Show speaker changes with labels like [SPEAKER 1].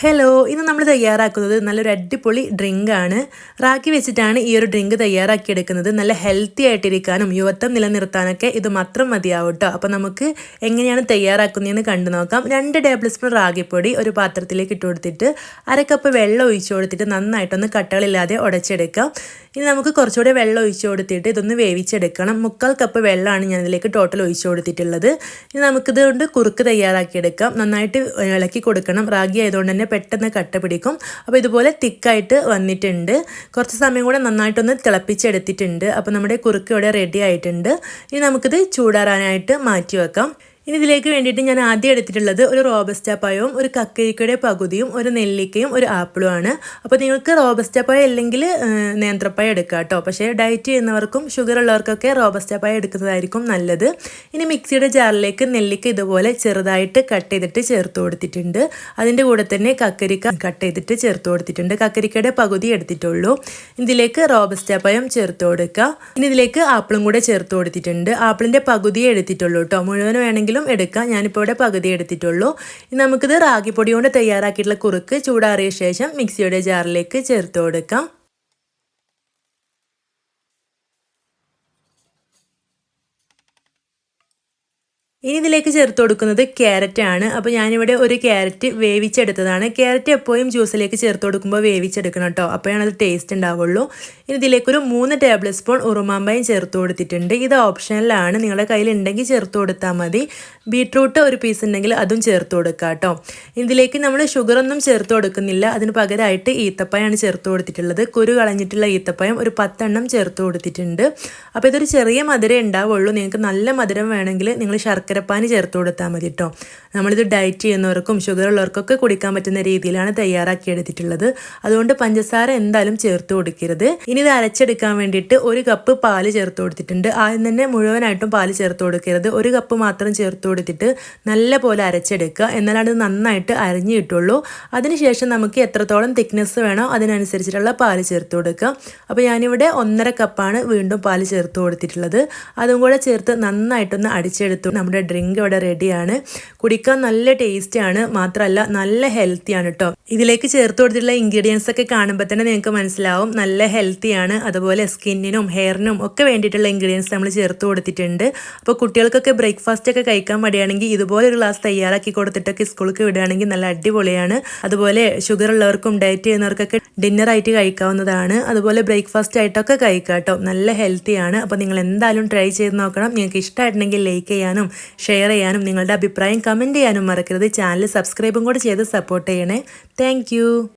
[SPEAKER 1] Hello ഇന്ന് നമ്മൾ തയ്യാറാക്കുന്നത് നല്ലൊരു അടിപൊളി ആണ്. റാക്കി വെച്ചിട്ടാണ് ഈ ഒരു ഡ്രിങ്ക് തയ്യാറാക്കിയെടുക്കുന്നത്. നല്ല ഹെൽത്തി ആയിട്ടിരിക്കാനും യുവത്വം നിലനിർത്താനൊക്കെ ഇത് മാത്രം മതിയാവും കേട്ടോ അപ്പോൾ നമുക്ക് എങ്ങനെയാണ് തയ്യാറാക്കുന്നതെന്ന് കണ്ടു നോക്കാം. രണ്ട് ടേബിൾ സ്പൂൺ റാഗിപ്പൊടി ഒരു പാത്രത്തിലേക്ക് ഇട്ട് കൊടുത്തിട്ട് അരക്കപ്പ് കപ്പ് വെള്ളം ഒഴിച്ചു കൊടുത്തിട്ട് നന്നായിട്ടൊന്ന് കട്ടകളില്ലാതെ ഉടച്ചെടുക്കാം. ഇനി നമുക്ക് കുറച്ചുകൂടെ വെള്ളം ഒഴിച്ചു കൊടുത്തിട്ട് ഇതൊന്ന് വേവിച്ചെടുക്കണം. മുക്കാൽ കപ്പ് വെള്ളമാണ് ഞാൻ ഇതിലേക്ക് ടോട്ടൽ ഒഴിച്ചു കൊടുത്തിട്ടുള്ളത്. ഇനി നമുക്കിത് കൊണ്ട് കുറുക്ക് തയ്യാറാക്കിയെടുക്കാം. നന്നായിട്ട് ഇളക്കി കൊടുക്കണം. റാഗി ആയതുകൊണ്ട് തന്നെ പെട്ടെന്ന് കട്ട പിടിക്കും. അപ്പോൾ ഇതുപോലെ തിക്കായിട്ട് വന്നിട്ടുണ്ട്. കുറച്ച് സമയം കൂടെ നന്നായിട്ടൊന്ന് തിളപ്പിച്ചെടുത്തിട്ടുണ്ട്. അപ്പോൾ നമ്മുടെ കുറുക്ക് ഇവിടെ റെഡി ആയിട്ടുണ്ട്. ഇനി നമുക്കിത് ചൂടാറാനായിട്ട് മാറ്റി വെക്കാം. ഇനി ഇതിലേക്ക് വേണ്ടിയിട്ട് ഞാൻ ആദ്യം എടുത്തിട്ടുള്ളത് ഒരു റോബസ്റ്റ പഴവും ഒരു കക്കരിക്കയുടെ പകുതിയും ഒരു നെല്ലിക്കയും ഒരു ആപ്പിളും ആണ്. അപ്പോൾ നിങ്ങൾക്ക് റോബസ്റ്റ പഴം അല്ലെങ്കിൽ നേന്ത്രപ്പഴം എടുക്കാം കേട്ടോ. പക്ഷേ ഡയറ്റ് ചെയ്യുന്നവർക്കും ഷുഗർ ഉള്ളവർക്കൊക്കെ റോബസ്റ്റ പഴം എടുക്കുന്നതായിരിക്കും നല്ലത്. ഇനി മിക്സിയുടെ ജാറിലേക്ക് നെല്ലിക്ക ഇതുപോലെ ചെറുതായിട്ട് കട്ട് ചെയ്തിട്ട് ചേർത്ത് കൊടുത്തിട്ടുണ്ട്. അതിന്റെ കൂടെ തന്നെ കക്കരിക്ക കട്ട് ചെയ്തിട്ട് ചേർത്ത് കൊടുത്തിട്ടുണ്ട്. കക്കരിക്കയുടെ പകുതി എടുത്തിട്ടുള്ളൂ. ഇതിലേക്ക് റോബസ്റ്റ പഴം ചേർത്ത് കൊടുക്കുക ഇനി ഇതിലേക്ക് ആപ്പിളും കൂടെ ചേർത്ത് കൊടുത്തിട്ടുണ്ട്. ആപ്പിളിന്റെ പകുതിയെ എടുത്തിട്ടുള്ളൂ കേട്ടോ. മുഴുവൻ വേണമെങ്കിൽ വേണമെങ്കിലും എടുക്കാം. ഞാനിപ്പോൾ ഇവിടെ പകുതി എടുത്തിട്ടുള്ളൂ. നമുക്കിത് റാഗിപ്പൊടി കൊണ്ട് തയ്യാറാക്കിയിട്ടുള്ള കുറുക്ക് ചൂടാറിയ ശേഷം മിക്സിയുടെ ജാറിലേക്ക് ചേർത്ത് കൊടുക്കാം. ഇനി ഇതിലേക്ക് ചേർത്ത് കൊടുക്കുന്നത് ക്യാരറ്റ് ആണ്. അപ്പോൾ ഞാനിവിടെ ഒരു ക്യാരറ്റ് വേവിച്ചെടുത്തതാണ്. ക്യാരറ്റ് എപ്പോഴും ജ്യൂസിലേക്ക് ചേർത്ത് കൊടുക്കുമ്പോൾ വേവിച്ചെടുക്കണം കേട്ടോ. അപ്പോഴാണ് അത് ടേസ്റ്റ് ഉണ്ടാവുള്ളൂ. ഇനി ഇതിലേക്കൊരു മൂന്ന് ടേബിൾ സ്പൂൺ ഉറുമാമ്പയും ചേർത്ത് കൊടുത്തിട്ടുണ്ട്. ഇത് ഓപ്ഷനിലാണ് നിങ്ങളുടെ കയ്യിൽ ഉണ്ടെങ്കിൽ ചേർത്ത് കൊടുത്താൽ മതി. ബീട്രൂട്ട് ഒരു പീസ് ഉണ്ടെങ്കിൽ അതും ചേർത്ത് കൊടുക്കുക കേട്ടോ. ഇതിലേക്ക് നമ്മൾ ഷുഗറൊന്നും ചേർത്ത് കൊടുക്കുന്നില്ല. അതിന് പകരമായിട്ട് ഈത്തപ്പഴമാണ് ചേർത്ത് കൊടുത്തിട്ടുള്ളത്. കുരു കളഞ്ഞിട്ടുള്ള ഈത്തപ്പഴം ഒരു പത്തെണ്ണം ചേർത്ത് കൊടുത്തിട്ടുണ്ട്. അപ്പോൾ ഇതൊരു ചെറിയ മധുരം ഉണ്ടാവുള്ളൂ. നിങ്ങൾക്ക് നല്ല മധുരം വേണമെങ്കിൽ നിങ്ങൾ ശർക്കര ശർക്കരപ്പാനി ചേർത്ത് കൊടുത്താൽ മതി കേട്ടോ നമ്മളിത് ഡയറ്റ് ചെയ്യുന്നവർക്കും ഷുഗർ ഉള്ളവർക്കൊക്കെ കുടിക്കാൻ പറ്റുന്ന രീതിയിലാണ് തയ്യാറാക്കി എടുത്തിട്ടുള്ളത്. അതുകൊണ്ട് പഞ്ചസാര എന്തായാലും ചേർത്ത് കൊടുക്കരുത്. ഇനി ഇത് അരച്ചെടുക്കാൻ വേണ്ടിയിട്ട് ഒരു കപ്പ് പാൽ ചേർത്ത് കൊടുത്തിട്ടുണ്ട്. ആദ്യം തന്നെ മുഴുവനായിട്ടും പാൽ ചേർത്ത് കൊടുക്കരുത്. ഒരു കപ്പ് മാത്രം ചേർത്ത് കൊടുത്തിട്ട് നല്ല പോലെ അരച്ചെടുക്കുക. എന്നാലാണ് ഇത് നന്നായിട്ട് അരഞ്ഞു കിട്ടുള്ളൂ. അതിനുശേഷം നമുക്ക് എത്രത്തോളം തിക്നെസ് വേണോ അതിനനുസരിച്ചിട്ടുള്ള പാൽ ചേർത്ത് കൊടുക്കുക. അപ്പോൾ ഞാനിവിടെ ഒന്നര കപ്പാണ് വീണ്ടും പാൽ ചേർത്ത് കൊടുത്തിട്ടുള്ളത്. അതും കൂടെ ചേർത്ത് നന്നായിട്ടൊന്ന് അടിച്ചെടുത്തു. നമ്മുടെ ഡ്രിങ്ക് ഇവിടെ റെഡിയാണ് കുടിക്കാൻ നല്ല ടേസ്റ്റിയാണ് മാത്രമല്ല നല്ല ഹെൽത്തിയാണ് കേട്ടോ ഇതിലേക്ക് ചേർത്ത് കൊടുത്തിട്ടുള്ള ഇൻഗ്രീഡിയൻസ് ഒക്കെ കാണുമ്പോൾ തന്നെ നിങ്ങൾക്ക് മനസ്സിലാവും. നല്ല ഹെൽത്തിയാണ് അതുപോലെ സ്കിന്നിനും ഹെയറിനും ഒക്കെ വേണ്ടിയിട്ടുള്ള ഇൻഗ്രീഡിയൻസ് നമ്മൾ ചേർത്ത് കൊടുത്തിട്ടുണ്ട്. അപ്പോൾ കുട്ടികൾക്കൊക്കെ ബ്രേക്ക്ഫാസ്റ്റ് ഒക്കെ കഴിക്കാൻ മടിയാണെങ്കിൽ ഇതുപോലെ ഒരു ഗ്ലാസ് തയ്യാറാക്കി കൊടുത്തിട്ടൊക്കെ സ്കൂൾക്ക് വിടുകയാണെങ്കിൽ നല്ല അടിപൊളിയാണ്. അതുപോലെ ഷുഗർ ഉള്ളവർക്കും ഡയറ്റ് ചെയ്യുന്നവർക്കൊക്കെ ഡിന്നർ ആയിട്ട് കഴിക്കാവുന്നതാണ്. അതുപോലെ ബ്രേക്ക്ഫാസ്റ്റ് ആയിട്ടൊക്കെ കഴിക്കാം കേട്ടോ നല്ല ഹെൽത്തിയാണ് അപ്പോൾ നിങ്ങൾ എന്തായാലും ട്രൈ ചെയ്ത് നോക്കണം. നിങ്ങൾക്ക് ഇഷ്ടമായിട്ടുണ്ടെങ്കിൽ ലൈക്ക് ചെയ്യാനും ഷെയർ ചെയ്യാനും നിങ്ങളുടെ അഭിപ്രായം കമന്റ് ചെയ്യാനും മറക്കരുത്. ചാനൽ സബ്സ്ക്രൈബും കൂടെ ചെയ്ത് സപ്പോർട്ട് ചെയ്യണേ. താങ്ക്